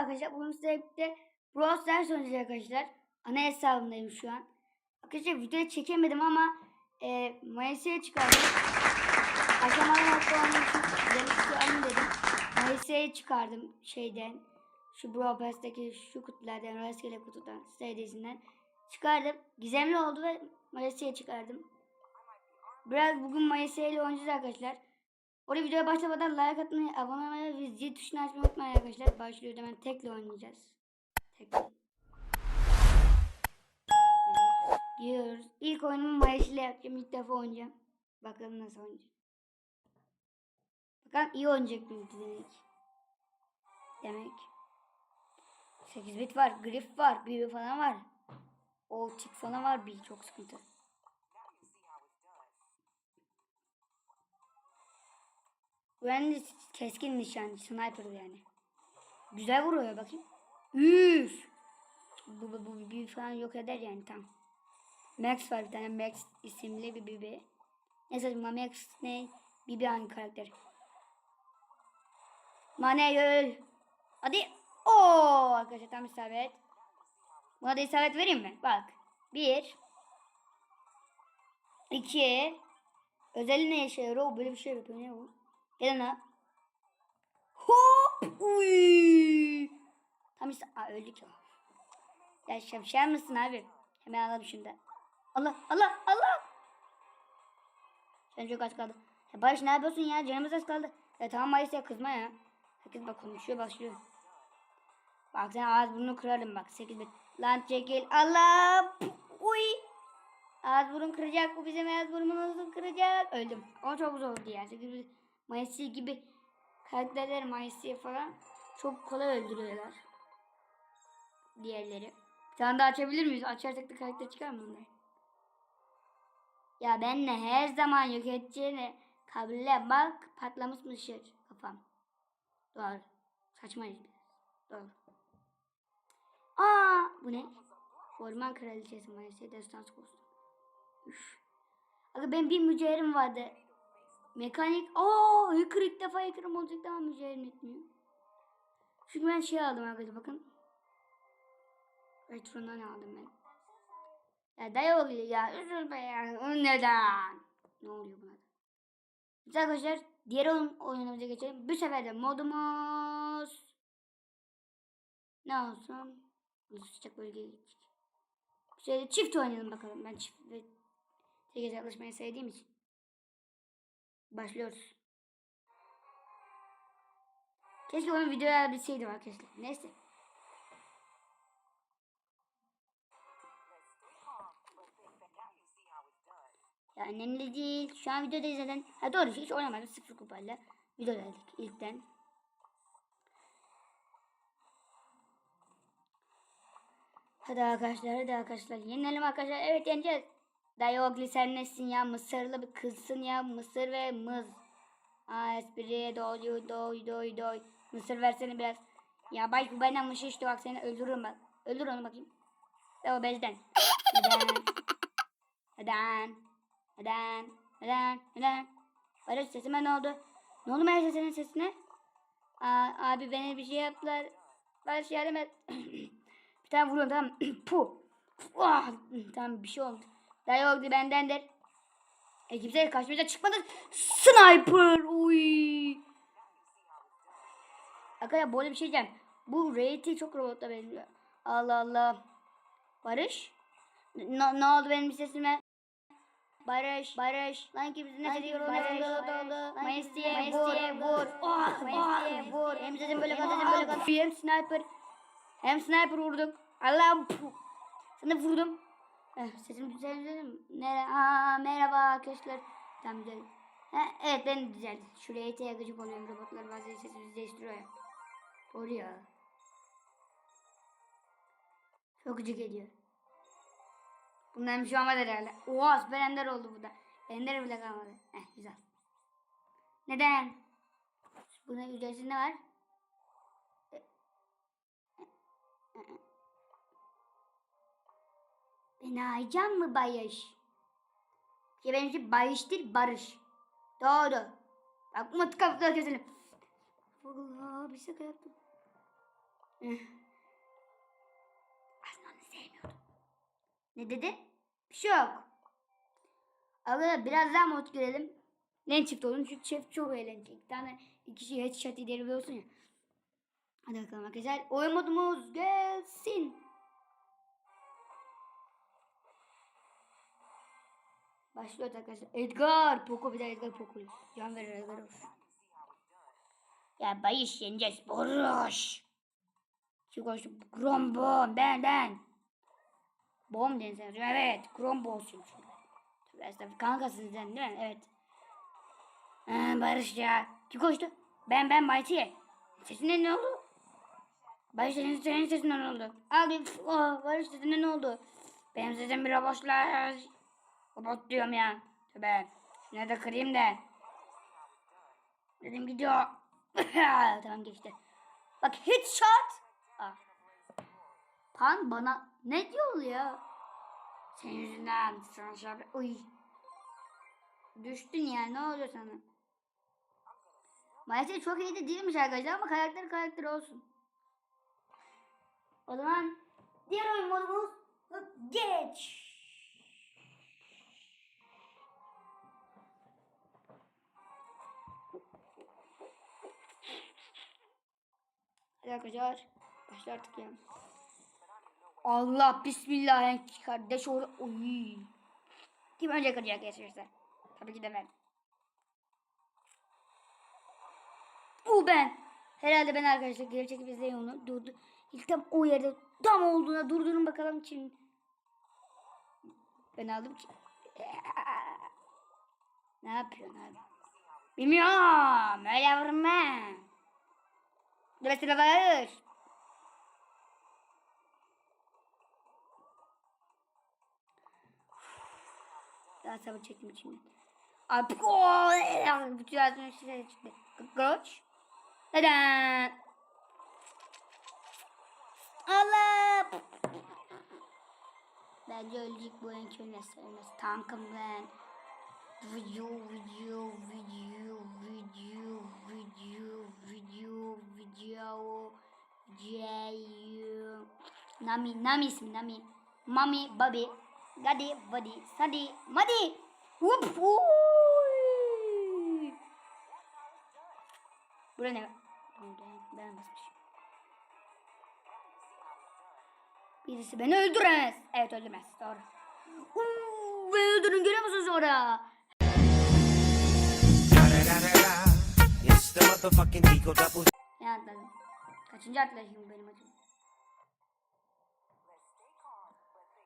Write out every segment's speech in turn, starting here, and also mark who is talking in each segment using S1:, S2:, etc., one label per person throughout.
S1: arkadaşlar. Bugün size birlikte Brawl Stars oynayacağız arkadaşlar. Ana hesabındayım şu an. Arkadaşlar videoyu çekemedim ama e, Mayıs'a çıkardım. Aşamalar hakkı olmak için demek alayım dedim. Mayıs'a çıkardım şeyden. Şu Brawl Pass'taki şu kutulardan, rastgele kutudan, serisinden çıkardım. Gizemli oldu ve Mayıs'a çıkardım. Biraz bugün Mayıs'a ile oynayacağız arkadaşlar. Oraya videoya başlamadan like atmayı, abone olmayı ve zil tuşunu açmayı unutmayın arkadaşlar. Başlıyor hemen tekle oynayacağız. Tekle. Evet. Giriyoruz. İlk oyunumu Mayıs ile yapacağım. İlk defa oynayacağım. Bakalım nasıl oynayacağım. Bakalım iyi oynayacak mıyım demek. Demek. 8 bit var. Grif var. BB falan var. O tik falan var. Bir çok sıkıntı. De keskin nişancı, sniper yani. Güzel vuruyor bakayım. Üf. Bu, bu, bu bir falan yok eder yani tam. Max var bir tane Max isimli bir bibi. Ne saçma Max ne? Bibi hangi karakter? Mane öl. Hadi. Oo arkadaşlar tam isabet. Buna da isabet vereyim mi? Bak. Bir. iki. Özelliği ne işe yarıyor? Böyle bir şey yapıyor. Ne bu? Gelin ha. Hop! Uy! Tam işte Aa, öldük ya. Ya şapşal mısın abi? Hemen alalım şundan. Allah Allah Allah! Sen çok az kaldı. Ya Barış ne yapıyorsun ya? Canımız az kaldı. Ya tamam Barış ya kızma ya. Herkes bak konuşuyor başlıyor. Bak sen ağız burnunu kırarım bak. 8 bit. Lan çekil. Allah! Uy! Ağız burun kıracak. Bu bizim ağız burnumuzu kıracak. Öldüm. Ama çok zordu yani. 8 bit. Mayısı gibi karakterler Mayısı falan çok kolay öldürüyorlar. Diğerleri. Bir tane daha açabilir miyiz? Açarsak da karakter çıkar mı bunlar? Ya benle her zaman yok edeceğini kabule bak patlamış mısır kafam. Doğru. Saçmayız biraz. Doğru. Aa bu ne? Orman kraliçesi Mayısı destans kostüm. Üf. Aga ben bir mücevherim vardı. Mekanik. Aa, hacker ilk defa hacker'ım olacak ama mücadele etmiyor. Çünkü ben şey aldım arkadaşlar bakın. Retron'dan aldım ben. Ya dayı ya. Üzülme ya. Onu neden? Ne oluyor buna da? Biz arkadaşlar diğer oyun, oyunumuza geçelim. Bu sefer de modumuz ne olsun? Sıcak bölgeye gittik. Şöyle çift oynayalım bakalım. Ben çift ve tek yaklaşmayı sevdiğim için. Başlıyoruz. Keşke onu videoya bilseydim arkadaşlar. Neyse. Ya önemli değil. Şu an videodayız zaten. Ha doğru hiç oynamadım. Sıfır kupayla. Videodaydık ilkten. Hadi arkadaşlar hadi arkadaşlar. Yenelim arkadaşlar. Evet yeneceğiz. Dayı Ogli sen nesin ya? Mısırlı bir kızsın ya. Mısır ve mız. Aa espri doy doy doy doy. Mısır versene biraz. Ya bay bu benden mışı işte bak seni öldürürüm bak. Öldür onu bakayım. Ve o bezden. Neden? Neden? Neden? Neden? Neden? Barış sesime ne oldu? Ne oldu Meryem senin sesine? Aa, abi beni bir şey yaptılar. Barış yardım et. bir tane vuruyorum tamam. Puh. Ah, tamam bir şey oldu. Dayı bendendir. E kimse karşımıza çıkmadı. Sniper. Uy. Arkadaşlar böyle bir şey diyeceğim. Bu rating çok robotla benziyor. Allah Allah. Barış? Ne, ne oldu benim sesime? Barış, Barış. Lan ki bizi ne seviyor Barış, Barış. Mayıs'ye vur, vur. Oh, Mayıs'ye vur. Hem sesim böyle kadar, hem böyle kadar. Hem sniper. Hem sniper vurdum. Allah'ım. Sana vurdum. Eh, sesim düzeldi mi? Merhaba arkadaşlar. Tamam düzeldi. Ha, evet ben düzeldi. Şuraya ite gıcık oluyorum. Robotlar bazen sesimizi değiştiriyor ya. Doğru ya. Çok gıcık ediyor. Bundan bir şey olmadı herhalde. Oha süper ender oldu bu da. Ender bile kalmadı. Heh güzel. Neden? Buna ücretsiz var? Ben aycan mı bayış? Ki benimki bayış değil barış. Doğru. Bak umut kapıda keselim. Allah bir şaka yaptım. Aslında onu sevmiyordum. Ne dedi? Bir şey yok. Arkadaşlar biraz daha mod görelim. Ne çift olun çünkü çift çok eğlenceli. İki tane iki kişi headshot ileri ya. Hadi bakalım arkadaşlar. Oyun modumuz gelsin. Başlıyor arkadaşlar. Edgar. Poco bir de Edgar Poco. Can verir Edgar olsun. Ya bayış yeneceğiz. Boruş. Kim konuştu? Krom bom. Ben ben. Bom denseniz. Evet. Krom bolsun. Tabii estağfurullah. Kankasınız değil mi? Evet. Ee, Barış ya. Kim konuştu? Ben ben Mighty. Sesine ne oldu? Barış senin, senin sesine ne oldu? Abi oh, Barış sesine ne oldu? Benim sesim bir robotlar. Robot diyorum ya. Tabii. Şuna da kırayım da. Dedim gidiyor. tamam geçti. Bak headshot. Aa. Pan bana ne diyor ya? Senin yüzünden sana şey Uy. Düştün ya ne oluyor sana? Maalesef çok iyi de değilmiş arkadaşlar ama karakter karakter olsun. O zaman diğer oyun modumuz geç. Hadi arkadaşlar başla artık ya. Allah bismillah kardeş or Oy. Kim önce kıracak yaşarsa? Tabii ki de ben. Bu ben. Herhalde ben arkadaşlar geri çekip izleyin onu. Durdu. İlk tam o yerde tam olduğuna durdurun bakalım için. Ben aldım ki. Ne yapıyorsun abi? Bilmiyorum. Öyle vurma. Sıra var. Daha sabır çektim içimden. Abi. Bütün ağzımın şişe çıktı. Koç. Neden? Allah. Bence ölecek bu en kölesi. Tankım ben. Video, video, video, video, video, video, video, video. Nami, Nami ismi Nami. Mami, Babi, Gadi, Vadi, Sadi, Madi. Whoop, uy. Buraya ne? Ben basmışım. Birisi beni öldüremez. Evet öldürmez. Doğru. Uuu, beni öldürün görüyor musunuz orada?
S2: Motherfucking Eagle Double.
S1: Ne atladım? Kaçıncı atlayışım benim acaba?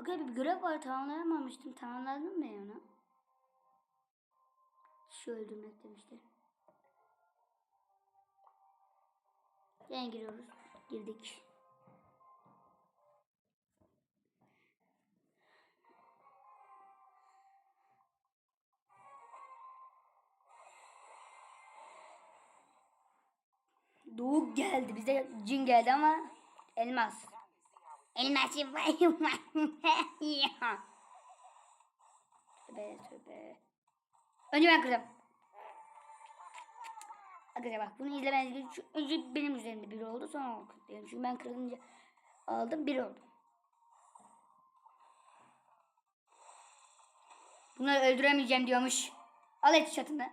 S1: Okey bir görev var tamamlayamamıştım. Tamamladım mı onu? Şu öldürmek demişti. Yine giriyoruz. Girdik. Doğu geldi. Bize cin geldi ama elmas. Elmas Tövbe tövbe. Önce ben kırdım. Arkadaşlar bak bunu izlemeniz. Şu- Önce benim üzerimde biri oldu sonra o kırdı. Yani çünkü ben kırılınca aldım bir oldu. Bunları öldüremeyeceğim diyormuş. Al et çatını.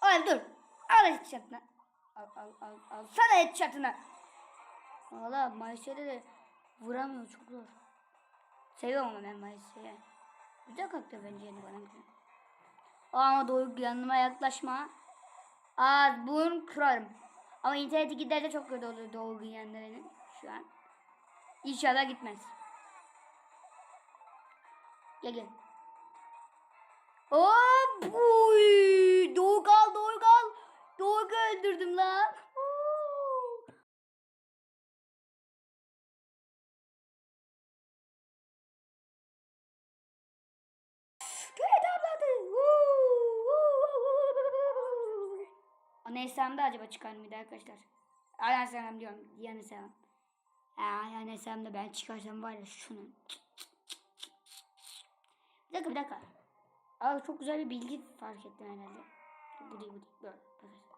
S1: Al dur. Al et çatını. Al al al al. Sana çatını. Valla Mayıs'ta de vuramıyor çok zor. Seviyorum ama ben Mayıs'ı. Güzel kalktı bence yeni bana. Ama doğru yanıma yaklaşma. Aa burun kırarım. Ama internete giderse çok kötü olur doğru benim şu an. İnşallah gitmez. Gel gel. Hop! Uy! Doğu. Doğu öldürdüm lan. Huu! Huu! O Neslihan'da acaba çıkar mıydı arkadaşlar? Aynen selam diyorum. Diyan selam. Aynen da ben çıkarsam var ya şunun. Bir dakika bir dakika. Aa çok güzel bir bilgi fark ettim herhalde. Bu değil bu değil. Böyle. Bakın.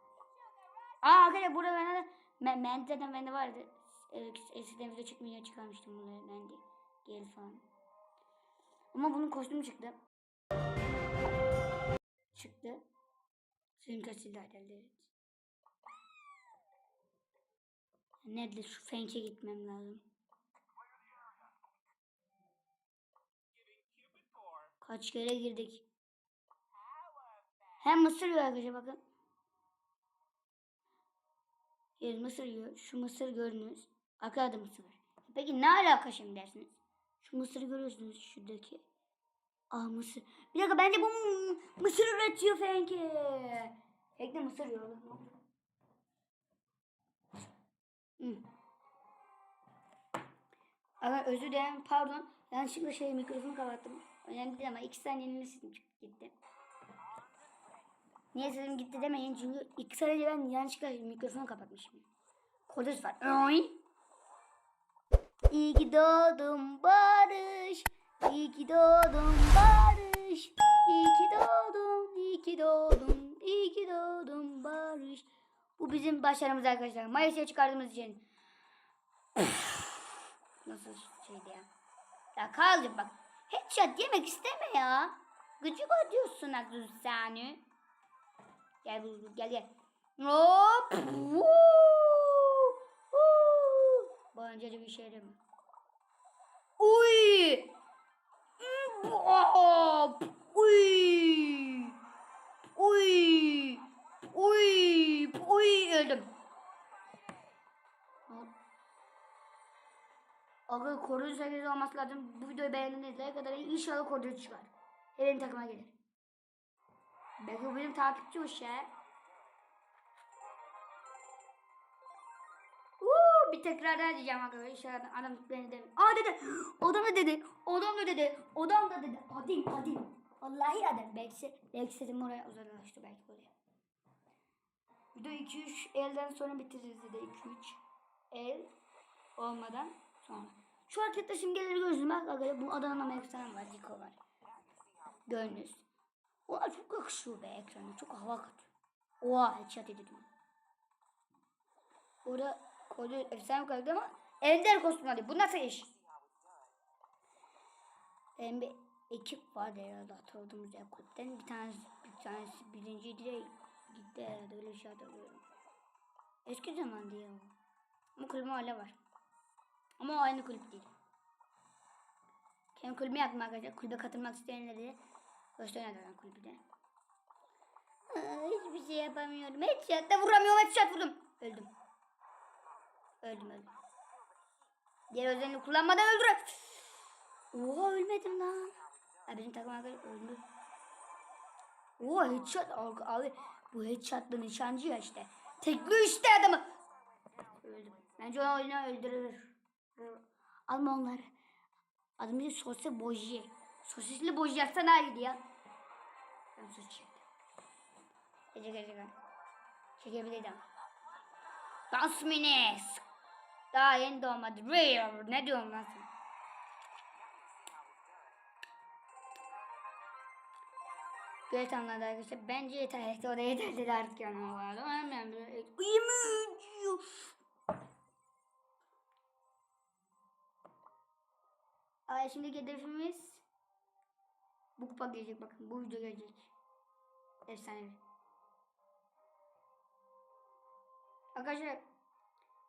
S1: Aa arkadaşlar burada bende de me- men zaten bende vardı. es- eskiden video çekmeye çıkarmıştım bunları ben de. Gel falan. Ama bunun kostümü çıktı. Çıktı. Suikastçılar herhalde evet. Nerede şu Fenk'e gitmem lazım. Kaç kere girdik. Hem mısır yiyor arkadaşlar bakın. Evet mısır yiyor. Şu mısır gördünüz. Arkada da mısır var. Peki ne alaka şimdi dersiniz? Şu mısırı görüyorsunuz şuradaki. Aa mısır. Bir dakika bence bu mısır üretiyor Fenki. Fenk de mısır yiyor. Hı. Ama özür dilerim pardon. Yanlışlıkla şey mikrofonu kapattım. Önemli değil ama iki saniyenin çıktı gitti. Niye sesim gitti demeyin çünkü iki saniye ben yanlışlıkla mikrofonu kapatmışım. Kodus var. Oy. İyi ki doğdun Barış. İyi ki doğdun Barış. İyi ki doğdun, iyi ki doğdun, iyi ki doğdun Barış. Bu bizim başarımız arkadaşlar. Mayıs'a çıkardığımız için. Nasıl şeydi ya? Ya Karl'cığım bak. Headshot yemek isteme ya. Gıcık ediyorsun Aklı seni. Gel gel gel gel. Hop. Önceli bir şey değil mi? Uy! Hop! Uy! Uy! Uy! Uy! Öldüm. Aga koridor 8 olması lazım. Bu videoyu beğendiniz. Like kadar inşallah koridor çıkar. Benim takıma gelir. Belki bu benim takipçi hoş ya. Uuu bir tekrar daha diyeceğim arkadaşlar. Adam beni demin. Aa dedi. Odam da dedi. Odam da dedi. Odam da dedi. Adim adim. Vallahi adım. Belki, belki sesim oraya uzaklaştı belki buraya. Video 2-3 elden sonra bitiririz dedi. 2-3 el olmadan sonra. Şu harekette simgeleri. Bak arkadaşlar bu Adana'nın Amerika'dan var. Zico var. Gördünüz. Oha çok yakışıyor be ekrana. Çok hava katıyor. Oha headshot edildim. Burada kodu efsane kaldı ama ender kostüm hadi. Bu nasıl iş? Benim bir ekip vardı herhalde hatırladığımız kulüpten. Bir tanesi, bir tanesi birinciydi de gitti herhalde öyle şey hatırlıyorum. Eski zaman diye o. Ama kulübüm hala var. Ama o aynı kulüp değil. Kendi kulübümü yaptım arkadaşlar. Kulübe katılmak isteyenleri de gösteriyor zaten kulübü de. Aa, hiçbir şey yapamıyorum. Headshot da vuramıyorum. Headshot vurdum. Öldüm. Öldüm öldüm. Diğer özelliğini kullanmadan öldürün. Oha ölmedim lan. Ha, bizim takım arkadaş öldü. Oha headshot abi. Bu headshotlı nişancı ya işte. Tekli işte adamı. Öldüm. Bence o oyunu öldürür. Alma onları. Adım bir sosis boji. Sosisli boji yapsana iyiydi ya. Ben sos çektim. Gece gece gece. Çekebilirdim. Dans minis. Daha yeni doğmadı. Ne diyorum lan sen? Gölet anladı arkadaşlar. Bence yeter. İşte o da yeter dedi artık yani. Yemin Ay şimdi hedefimiz bu kupa gelecek bakın. Bu video gelecek. Efsanevi. Arkadaşlar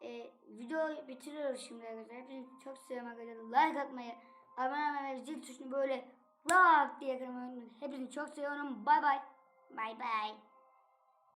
S1: e, video bitiriyoruz şimdi arkadaşlar. Hepinizi çok seviyorum arkadaşlar. Like atmayı, abone olmayı zil tuşunu böyle lak diye kırmayı unutmayın. Hepinizi çok seviyorum. Bay bay. Bay bay.